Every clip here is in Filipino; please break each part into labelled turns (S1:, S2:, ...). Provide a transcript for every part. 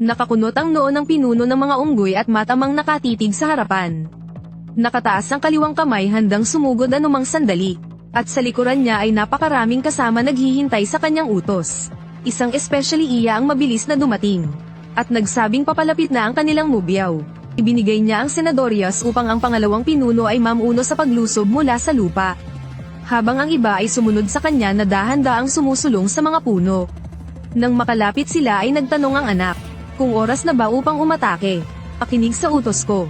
S1: Nakakunot ang noo ng pinuno ng mga unggoy at matamang nakatitig sa harapan. Nakataas ang kaliwang kamay handang sumugod anumang sandali. At sa likuran niya ay napakaraming kasama naghihintay sa kanyang utos. Isang especially iya ang mabilis na dumating. At nagsabing papalapit na ang kanilang mubyaw. Ibinigay niya ang senadorias upang ang pangalawang pinuno ay mamuno sa paglusob mula sa lupa. Habang ang iba ay sumunod sa kanya na dahan-daang sumusulong sa mga puno. Nang makalapit sila ay nagtanong ang anak, kung oras na ba upang umatake. Pakinig sa utos ko.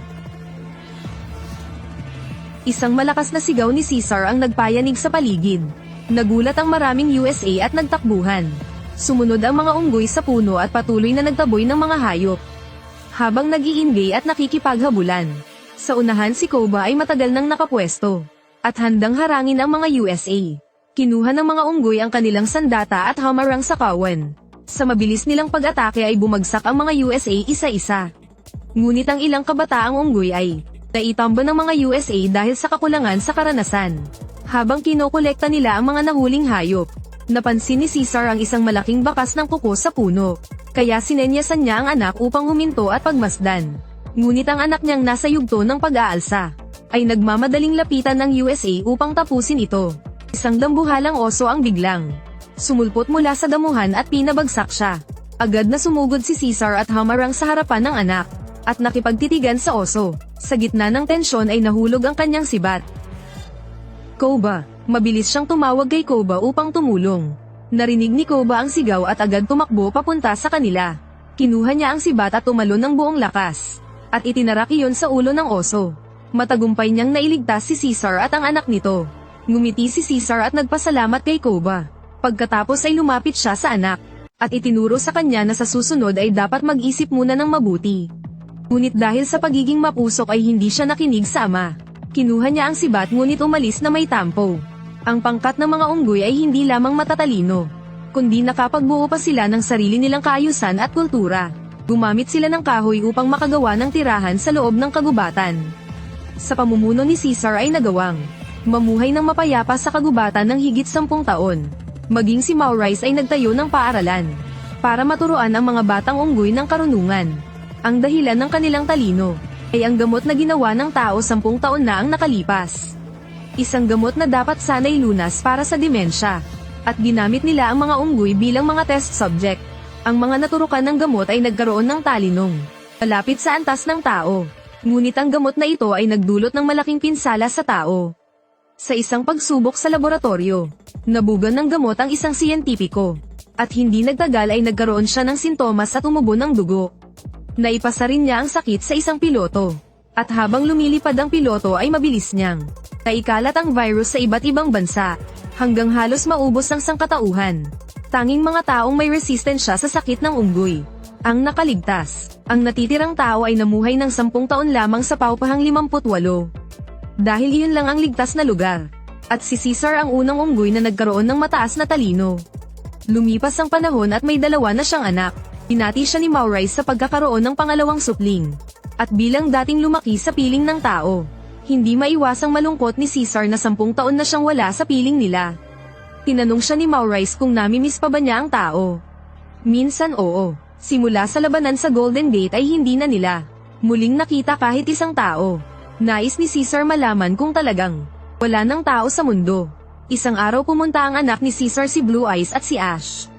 S1: Isang malakas na sigaw ni Caesar ang nagpayanig sa paligid. Nagulat ang maraming USA at nagtakbuhan. Sumunod ang mga unggoy sa puno at patuloy na nagtaboy ng mga hayop. Habang nag-iingay at nakikipaghabulan. Sa unahan si Koba ay matagal nang nakapwesto. At handang harangin ang mga USA. Kinuha ng mga unggoy ang kanilang sandata at hamarang sa kawan. Sa mabilis nilang pag-atake ay bumagsak ang mga USA isa-isa. Ngunit ang ilang kabataang unggoy ay naitamba ng mga USA dahil sa kakulangan sa karanasan. Habang kinokolekta nila ang mga nahuling hayop, napansin ni Caesar ang isang malaking bakas ng kuko sa puno. Kaya sinenyasan niya ang anak upang huminto at pagmasdan. Ngunit ang anak niyang nasa yugto ng pag-aalsa, ay nagmamadaling lapitan ng USA upang tapusin ito. Isang dambuhalang oso ang biglang. Sumulpot mula sa damuhan at pinabagsak siya. Agad na sumugod si Caesar at hamarang sa harapan ng anak, at nakipagtitigan sa oso. Sa gitna ng tensyon ay nahulog ang kanyang sibat. Koba, mabilis siyang tumawag kay Koba upang tumulong. Narinig ni Koba ang sigaw at agad tumakbo papunta sa kanila. Kinuha niya ang sibat at tumalon ng buong lakas. At itinarak iyon sa ulo ng oso. Matagumpay niyang nailigtas si Caesar at ang anak nito. Ngumiti si Caesar at nagpasalamat kay Koba. Pagkatapos ay lumapit siya sa anak. At itinuro sa kanya na sa susunod ay dapat mag-isip muna ng mabuti. Ngunit dahil sa pagiging mapusok ay hindi siya nakinig sa ama. Kinuha niya ang sibat ngunit umalis na may tampo. Ang pangkat ng mga unggoy ay hindi lamang matatalino, kundi nakapagbuo pa sila ng sarili nilang kaayusan at kultura. Gumamit sila ng kahoy upang makagawa ng tirahan sa loob ng kagubatan. Sa pamumuno ni Caesar ay nagawang mamuhay ng mapayapa sa kagubatan ng higit sampung taon. Maging si Maurice ay nagtayo ng paaralan para maturuan ang mga batang unggoy ng karunungan. Ang dahilan ng kanilang talino ay ang gamot na ginawa ng tao sampung taon na ang nakalipas. Isang gamot na dapat sanay lunas para sa demensya. At ginamit nila ang mga unggoy bilang mga test subject. Ang mga naturukan ng gamot ay nagkaroon ng talinong. Malapit sa antas ng tao. Ngunit ang gamot na ito ay nagdulot ng malaking pinsala sa tao. Sa isang pagsubok sa laboratorio, nabugan ng gamot ang isang siyentipiko. At hindi nagtagal ay nagkaroon siya ng sintomas at umubo ng dugo. Naipasa rin niya ang sakit sa isang piloto. At habang lumilipad ang piloto ay mabilis niyang naikalat ang virus sa iba't ibang bansa, hanggang halos maubos ang sangkatauhan. Tanging mga taong may resistensya sa sakit ng unggoy. Ang nakaligtas. Ang natitirang tao ay namuhay ng sampung taon lamang sa paupahang 58. Dahil iyon lang ang ligtas na lugar. At si Caesar ang unang unggoy na nagkaroon ng mataas na talino. Lumipas ang panahon at may dalawa na siyang anak. Pinati siya ni Maurice sa pagkakaroon ng pangalawang supling. At bilang dating lumaki sa piling ng tao, hindi maiwasang malungkot ni Caesar na sampung taon na siyang wala sa piling nila. Tinanong siya ni Maurice kung namimiss pa ba niya ang tao. Minsan oo. Simula sa labanan sa Golden Gate ay hindi na nila. Muling nakita kahit isang tao. Nais ni Caesar malaman kung talagang wala ng tao sa mundo. Isang araw pumunta ang anak ni Caesar si Blue Eyes at si Ash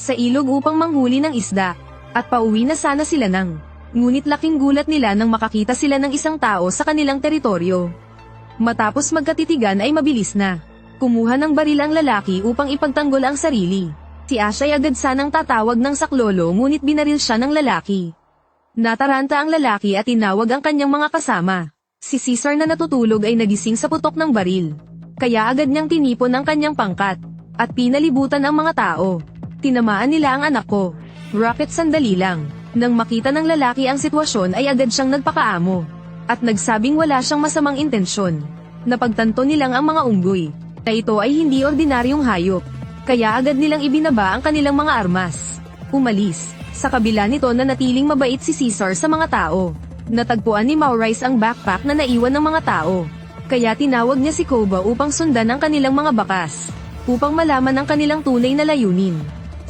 S1: sa ilog upang manghuli ng isda, at pauwi na sana sila nang. Ngunit laking gulat nila nang makakita sila ng isang tao sa kanilang teritoryo. Matapos magkatitigan ay mabilis na. Kumuha ng baril ang lalaki upang ipagtanggol ang sarili. Si Ash ay agad sanang tatawag ng saklolo ngunit binaril siya ng lalaki. Nataranta ang lalaki at tinawag ang kanyang mga kasama. Si Caesar na natutulog ay nagising sa putok ng baril. Kaya agad niyang tinipon ang kanyang pangkat. At pinalibutan ang mga tao. Tinamaan nila ang anak ko. Rocket sandali lang. Nang makita ng lalaki ang sitwasyon ay agad siyang nagpakaamo. At nagsabing wala siyang masamang intensyon. Napagtanto nilang ang mga unggoy. Na ito ay hindi ordinaryong hayop. Kaya agad nilang ibinaba ang kanilang mga armas. Umalis. Sa kabila nito na natiling mabait si Caesar sa mga tao. Natagpuan ni Maurice ang backpack na naiwan ng mga tao. Kaya tinawag niya si Koba upang sundan ang kanilang mga bakas. Upang malaman ang kanilang tunay na layunin.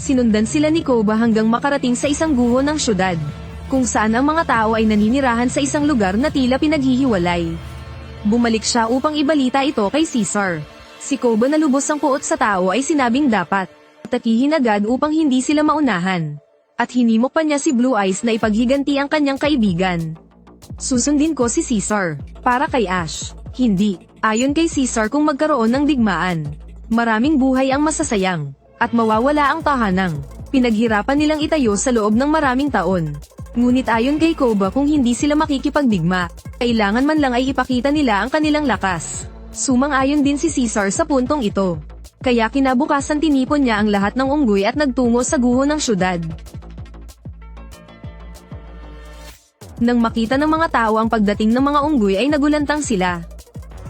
S1: Sinundan sila ni Koba hanggang makarating sa isang guho ng syudad, kung saan ang mga tao ay naninirahan sa isang lugar na tila pinaghihiwalay. Bumalik siya upang ibalita ito kay Caesar. Si Koba na lubos ang puot sa tao ay sinabing dapat. Takihin agad upang hindi sila maunahan. At hinimok pa niya si Blue Eyes na ipaghiganti ang kanyang kaibigan. Susundin ko si Caesar. Para kay Ash. Hindi. Ayon kay Caesar kung magkaroon ng digmaan. Maraming buhay ang masasayang. At mawawala ang tahanang. Pinaghirapan nilang itayo sa loob ng maraming taon. Ngunit ayon kay Koba kung hindi sila makikipagdigma, kailangan man lang ay ipakita nila ang kanilang lakas. Sumang-ayon din si Caesar sa puntong ito. Kaya kinabukasan tinipon niya ang lahat ng unggoy at nagtungo sa guho ng syudad. Nang makita ng mga tao ang pagdating ng mga unggoy ay nagulantang sila.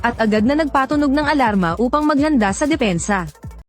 S1: At agad na nagpatunog ng alarma upang maghanda sa depensa.